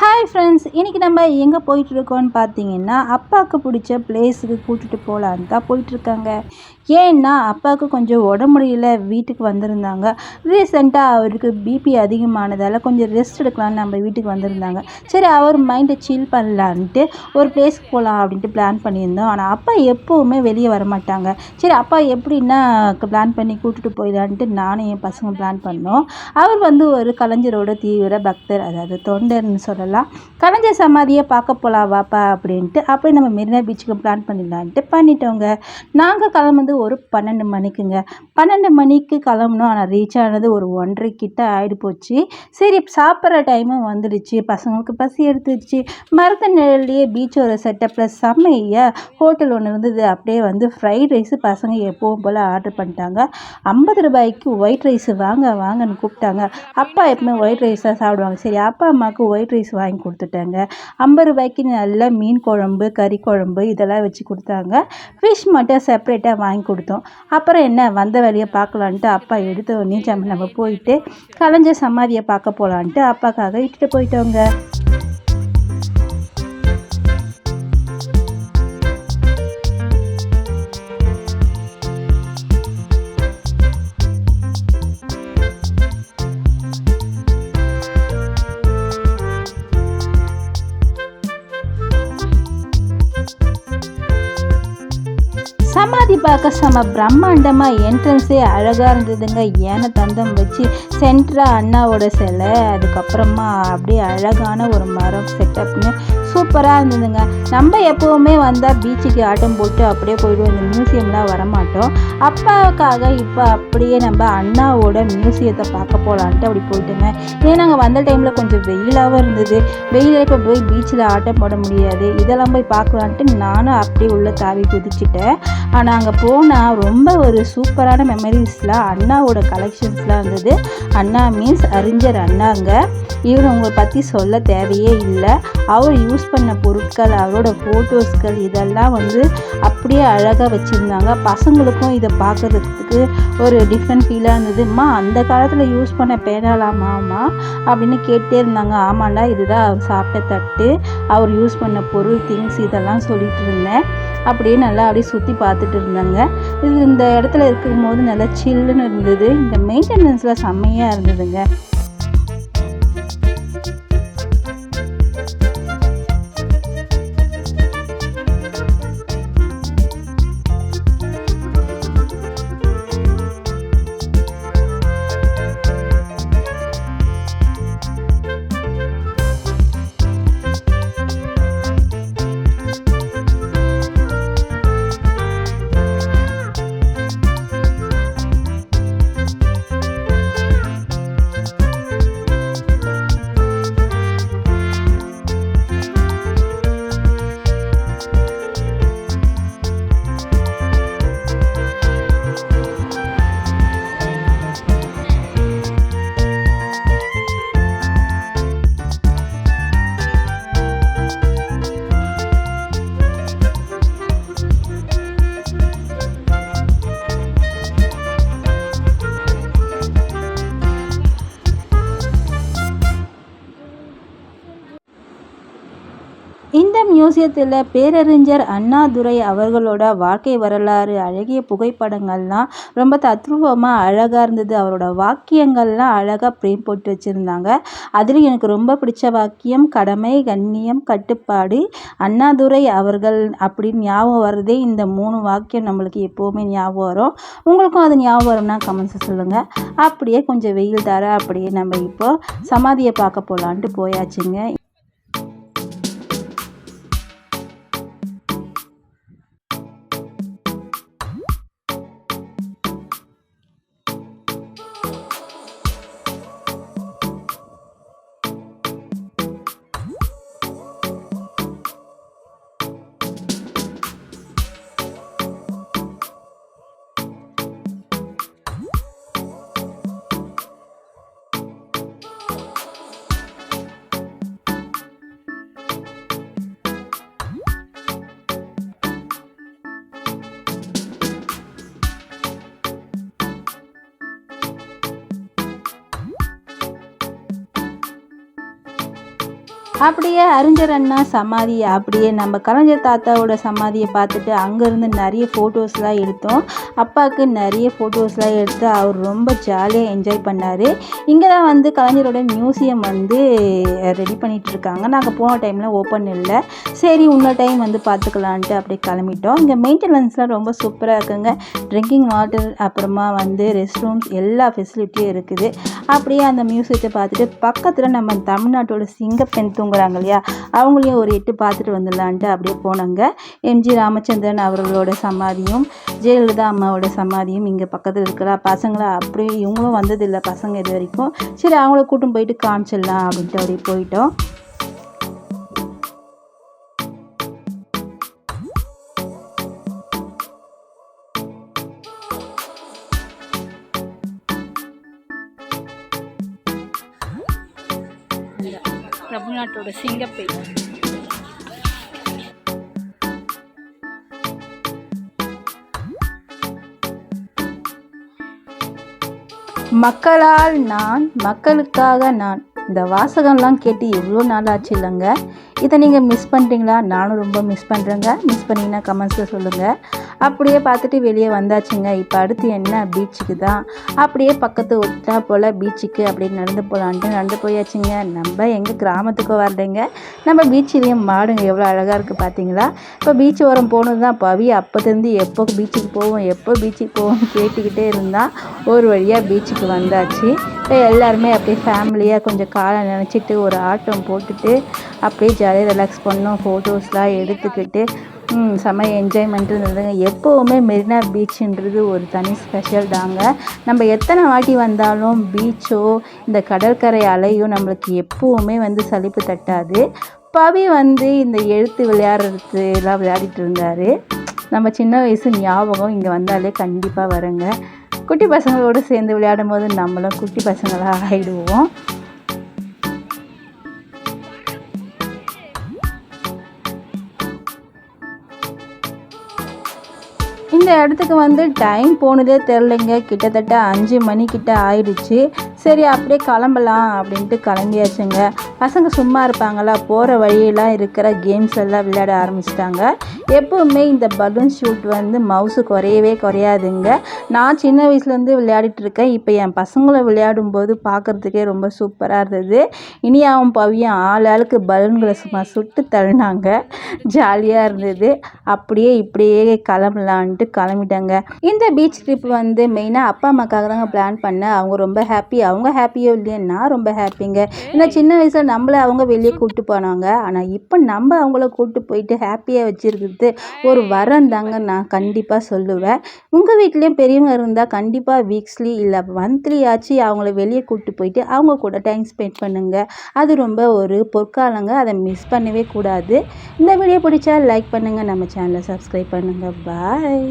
Hi friends இன்றைக்கி நம்ம எங்கே போயிட்டுருக்கோன்னு பார்த்தீங்கன்னா அப்பாவுக்கு பிடிச்ச பிளேஸுக்கு கூட்டிகிட்டு போகலான்னு தான் போயிட்டுருக்காங்க. ஏன்னா அப்பாவுக்கு கொஞ்சம் உடம்பு முடியல வீட்டுக்கு வந்திருந்தாங்க. ரீசெண்டாக அவருக்கு பிபி அதிகமானதால் கொஞ்சம் ரெஸ்ட் எடுக்கலான்னு நம்ம வீட்டுக்கு வந்திருந்தாங்க. சரி அவர் மைண்டை சில் பண்ணலான்ட்டு ஒரு பிளேஸ்க்கு போகலாம் அப்படின்ட்டு பிளான் பண்ணியிருந்தோம். ஆனால் அப்பா எப்போவுமே வெளியே வர மாட்டாங்க சரி அப்பா எப்படின்னா பிளான் பண்ணி கூட்டிகிட்டு போயிடலான்ட்டு நானும் என் பசங்க பிளான் பண்ணோம். அவர் வந்து ஒரு கலைஞரோட தீவிர பக்தர் அதாவது தொண்டர்னு சொல்லலாம். கலைஞர் சமாதியை பார்க்க போகலாம் வாப்பா அப்படின்ட்டு அப்போ நம்ம மெரினா பீச்சுக்கு பிளான் பண்ணிடலான்ட்டு பண்ணிட்டோங்க. நாங்கள் கிளம்புறது ஒரு பன்னெண்டு மணிக்குங்க. பன்னெண்டு மணிக்கு கிளம்பணும் ஆனால் ரீச் ஆனது ஒரு ஒன்றரை கிட்ட ஆகிடு போச்சு. சரி சாப்பிட்ற டைமும் வந்துடுச்சு. பசங்களுக்கு பசி எடுத்துடுச்சு. மரத்த நிழல்லையே பீச்சோட செட்டப்பில் செம்மையாக ஹோட்டல் ஒன்று இருந்தது. அப்படியே வந்து ஃப்ரைட் ரைஸு பசங்க எப்பவும் போல் ஆர்டர் பண்ணிட்டாங்க. ஐம்பது ரூபாய்க்கு ஒயிட் ரைஸ் வாங்க வாங்கன்னு கூப்பிட்டாங்க. அப்பா எப்பவுமே ஒயிட் ரைஸ் தான் சாப்பிடுவாங்க. சரி அப்பா அம்மாவுக்கு ஒயிட் ரைஸ் வாங்கி கொடுத்துட்டாங்க. ஐம்பது ரூபாய்க்கு நல்ல மீன் குழம்பு கறி குழம்பு இதெல்லாம் வச்சு கொடுத்தாங்க. ஃபிஷ் மட்டும் செப்பரேட்டாக வாங்கி கொடுத்தோம். அப்புறம் என்ன வந்த வேலையை பார்க்கலான்ட்டு அப்பா எடுத்த உடனே நம்ம போயிட்டு கலைஞர் சமாதியை பார்க்க போகலான்ட்டு அப்பாக்காக இட்டுட்டு போயிட்டோங்க. சமாதி பார்க்க செம பிரம்மாண்டமாக என்ட்ரன்ஸே அழகாக இருந்ததுங்க. ஏன தந்தம் வச்சு சென்ட்ரா அண்ணாவோட சிலை அதுக்கப்புறமா அப்படியே அழகான ஒரு மரம் செட்டப்னு சூப்பராக இருந்ததுங்க. நம்ம எப்போவுமே வந்தால் பீச்சுக்கு ஆட்டம் போட்டு அப்படியே போயிடுவோம். இந்த மியூசியம்லாம் வரமாட்டோம். அப்பாவுக்காக இப்போ அப்படியே நம்ம அண்ணாவோட மியூசியத்தை பார்க்க போகலான்ட்டு அப்படி போயிட்டுங்க. ஏன்னா நாங்கள் வந்த டைமில் கொஞ்சம் வெயிலாகவும் இருந்தது. வெயிலில் இப்போ போய் பீச்சில் ஆட்டம் போட முடியாது. இதெல்லாம் போய் பார்க்கலான்ட்டு நானும் அப்படியே உள்ளே தாவி குதிச்சிட்டேன். ஆனால் அங்கே போனால் ரொம்ப ஒரு சூப்பரான மெமரிஸ்லாம் அண்ணாவோட கலெக்ஷன்ஸ்லாம் இருந்தது. அண்ணா மீன்ஸ் அறிஞர் அண்ணாங்க. இவர் உங்களை பற்றி சொல்ல தேவையே இல்லை. அவர் யூஸ் பண்ண பொருட்கள் அவரோட ஃபோட்டோஸ்கள் இதெல்லாம் வந்து அப்படியே அழகாக வச்சுருந்தாங்க. பசங்களுக்கும் இதை பார்க்குறதுக்கு ஒரு டிஃப்ரெண்ட் ஃபீலாக இருந்ததும்மா அந்த காலத்தில் யூஸ் பண்ண பேனாலாமாம்மா அப்படின்னு கேட்டே இருந்தாங்க. ஆமாண்டா இதுதான் அவர் சாப்பிட்ட தட்டு. அவர் யூஸ் பண்ண பொருள் திங்ஸ் இதெல்லாம் சொல்லிட்டு இருந்தேன். அப்படியே நல்லா அப்படியே சுற்றி பார்த்துட்டு இருந்தாங்க. இது இந்த இடத்துல இருக்கும்போது நல்லா சில்லுன்னு இருந்தது. இந்த மெயின்டெனன்ஸில் செம்மையாக இருந்ததுங்க. மியூசியத்தில் பேரறிஞர் அண்ணாதுரை அவர்களோட வாழ்க்கை வரலாறு அழகிய புகைப்படங்கள்லாம் ரொம்ப தத்ரூபமாக அழகாக இருந்தது. அவரோட வாக்கியங்கள்லாம் அழகாக பிரேம் போட்டு வச்சுருந்தாங்க. அதில் எனக்கு ரொம்ப பிடிச்ச வாக்கியம் கடமை கண்ணியம் கட்டுப்பாடு. அண்ணாதுரை அவர்கள் அப்படின்னு ஞாபகம் வர்றதே இந்த மூணு வாக்கியம் நம்மளுக்கு எப்போவுமே ஞாபகம் வரும். உங்களுக்கும் அது ஞாபகம் வரும்னா கமெண்ட்ஸை சொல்லுங்கள் அப்படியே கொஞ்சம் வெயில் தர அப்படியே நம்ம இப்போ சமாதியை பார்க்க போகலான்ட்டு போயாச்சுங்க. அப்படியே அறிஞர் அண்ணா சமாதி அப்படியே நம்ம கலைஞர் தாத்தாவோட சமாதியை பார்த்துட்டு அங்கேருந்து நிறைய ஃபோட்டோஸ்லாம் எடுத்தோம். அப்பாவுக்கு நிறைய ஃபோட்டோஸ்லாம் எடுத்து அவர் ரொம்ப ஜாலியாக என்ஜாய் பண்ணார். இங்கே தான் வந்து கலைஞரோட மியூசியம் வந்து ரெடி பண்ணிகிட்டு இருக்காங்க. நாங்கள் போன டைமில் ஓப்பன் இல்லை. சரி இன்னொரு டைம் வந்து பார்த்துக்கலான்ட்டு அப்படியே கிளம்பிட்டோம். இங்கே மெயின்டெனன்ஸ்லாம் ரொம்ப சூப்பராக இருக்குங்க. ட்ரிங்கிங் வாட்டர் அப்புறமா வந்து ரெஸ்ட் ரூம்ஸ் எல்லா ஃபெசிலிட்டியும் இருக்குது. அப்படியே அந்த மியூசியத்தை பார்த்துட்டு பக்கத்தில் நம்ம தமிழ்நாட்டோட சிங்கப்பெண் தூங்குறாங்க இல்லையா? அவங்களையும் ஒரு எட்டு பார்த்துட்டு வந்துடலான்ட்டு அப்படியே போனாங்க. எம்ஜி ராமச்சந்திரன் அவர்களோட சமாதியும் ஜெயலலிதா அம்மாவோட சமாதியும் இங்கே பக்கத்தில் இருக்கிறா. பசங்களை அப்படியே இவங்களும் வந்ததில்லை பசங்க இது வரைக்கும். சரி அவங்கள கூட்டும் போயிட்டு காமிச்சிடலாம் அப்படின்ட்டு அப்படியே போயிட்டோம். தமிழ்நாட்டோட சிங்கப்பை. மக்களால் நான் மக்களுக்காக நான். இந்த வாசகம்லாம் கேட்டு எவ்வளோ நாள் ஆச்சு இல்லைங்க? இதை நீங்கள் மிஸ் பண்ணுறீங்களா நானும் ரொம்ப மிஸ் பண்ணுறேங்க மிஸ் பண்ணிங்கன்னா கமெண்ட்ஸில் சொல்லுங்கள் அப்படியே பார்த்துட்டு வெளியே வந்தாச்சுங்க. இப்போ அடுத்து என்ன பீச்சுக்கு தான். அப்படியே பக்கத்து ஒட்டா போல் பீச்சுக்கு அப்படியே நடந்து போகலான்ட்டு நடந்து போயாச்சுங்க. நம்ம எங்கள் கிராமத்துக்கு வரலைங்க. நம்ம பீச்சிலையும் மாடுங்க எவ்வளோ அழகாக இருக்குது பார்த்தீங்களா? இப்போ பீச் ஓரம் போனது தான் பவி. அப்போத்துலேருந்து எப்போ பீச்சுக்கு போவோம் எப்போ பீச்சுக்கு போவோம் கேட்டுக்கிட்டே இருந்தால் ஒரு வழியாக பீச்சுக்கு வந்தாச்சு. இப்போ எல்லாருமே அப்படியே ஃபேமிலியாக கொஞ்சம் காலை நினச்சிட்டு ஒரு ஆட்டம் போட்டுட்டு அப்படியே ஜாலியாக ரிலாக்ஸ் பண்ணோம். ஃபோட்டோஸ்லாம் எடுத்துக்கிட்டு செம்ம என்ஜாய்மெண்ட் இருந்ததுங்க. எப்போவுமே மெரினா பீச்சுன்றது ஒரு தனி ஸ்பெஷல் தாங்க. நம்ம எத்தனை வாட்டி வந்தாலும் பீச்சோ இந்த கடற்கரை அலையோ நம்மளுக்கு எப்போவுமே வந்து சலிப்பு தட்டாது. பவி வந்து இந்த எழுத்து விளையாடுறது எல்லாம் விளையாடிட்டு இருந்தார். நம்ம சின்ன வயசு ஞாபகம் இங்கே வந்தாலே கண்டிப்பாக வருங்க. குட்டி பசங்களோடு சேர்ந்து விளையாடும் போது நம்மளும் குட்டி பசங்களாக ஆகிடுவோம் இந்த இடத்துக்கு வந்து டைம் போனதே தெரிலங்க கிட்டத்தட்ட அஞ்சு மணிக்கிட்ட ஆயிடுச்சு. சரி அப்படியே கிளம்பலாம் அப்படின்ட்டு கிளம்பியாச்சுங்க. பசங்க சும்மா இருப்பாங்களா? போகிற வழியெல்லாம் இருக்கிற கேம்ஸ் எல்லாம் விளையாட ஆரம்பிச்சிட்டாங்க. எப்போவுமே இந்த பலூன் ஷூட் வந்து மவுசு குறையவே குறையாதுங்க. நான் சின்ன வயசுலேருந்து விளையாடிட்டு இருக்கேன் இப்போ என் பசங்களை விளையாடும் போது பார்க்குறதுக்கே ரொம்ப சூப்பராக இருந்தது. இனியாவும் பவியும் ஆள் ஆளுக்கு பலூன்களை சும்மா சுட்டு தள்ளினாங்க. ஜாலியாக இருந்தது. அப்படியே இப்படியே கிளம்பலான்ட்டு கிளம்பிட்டாங்க. இந்த பீச் ட்ரிப் வந்து மெயினாக அப்பா அம்மாக்காக தாங்க பிளான் பண்ணேன். அவங்க ரொம்ப ஹாப்பி அவங்க ஹாப்பியோ இல்லையா நான் ரொம்ப ஹாப்பிங்க ஏன்னா சின்ன வயசில் நம்மளை அவங்க வெளியே கூப்பிட்டு போனாங்க. ஆனால் இப்போ நம்ம அவங்கள கூப்பிட்டு போயிட்டு ஹாப்பியாக வச்சுருக்கிறது ஒரு வரம் தாங்க நான் கண்டிப்பாக சொல்லுவேன். உங்கள் வீட்லேயும் பெரியவங்க இருந்தால் கண்டிப்பாக வீக்ஸ்லி இல்லை மந்த்லி ஆச்சு அவங்கள வெளியே கூப்பிட்டு போயிட்டு அவங்க கூட டைம் ஸ்பெண்ட் பண்ணுங்கள் அது ரொம்ப ஒரு பொற்காலங்க அதை மிஸ் பண்ணவே கூடாது. இந்த வீடியோ பிடிச்சா லைக் பண்ணுங்கள் நம்ம சேனலை சப்ஸ்கிரைப் பண்ணுங்கள் பாய்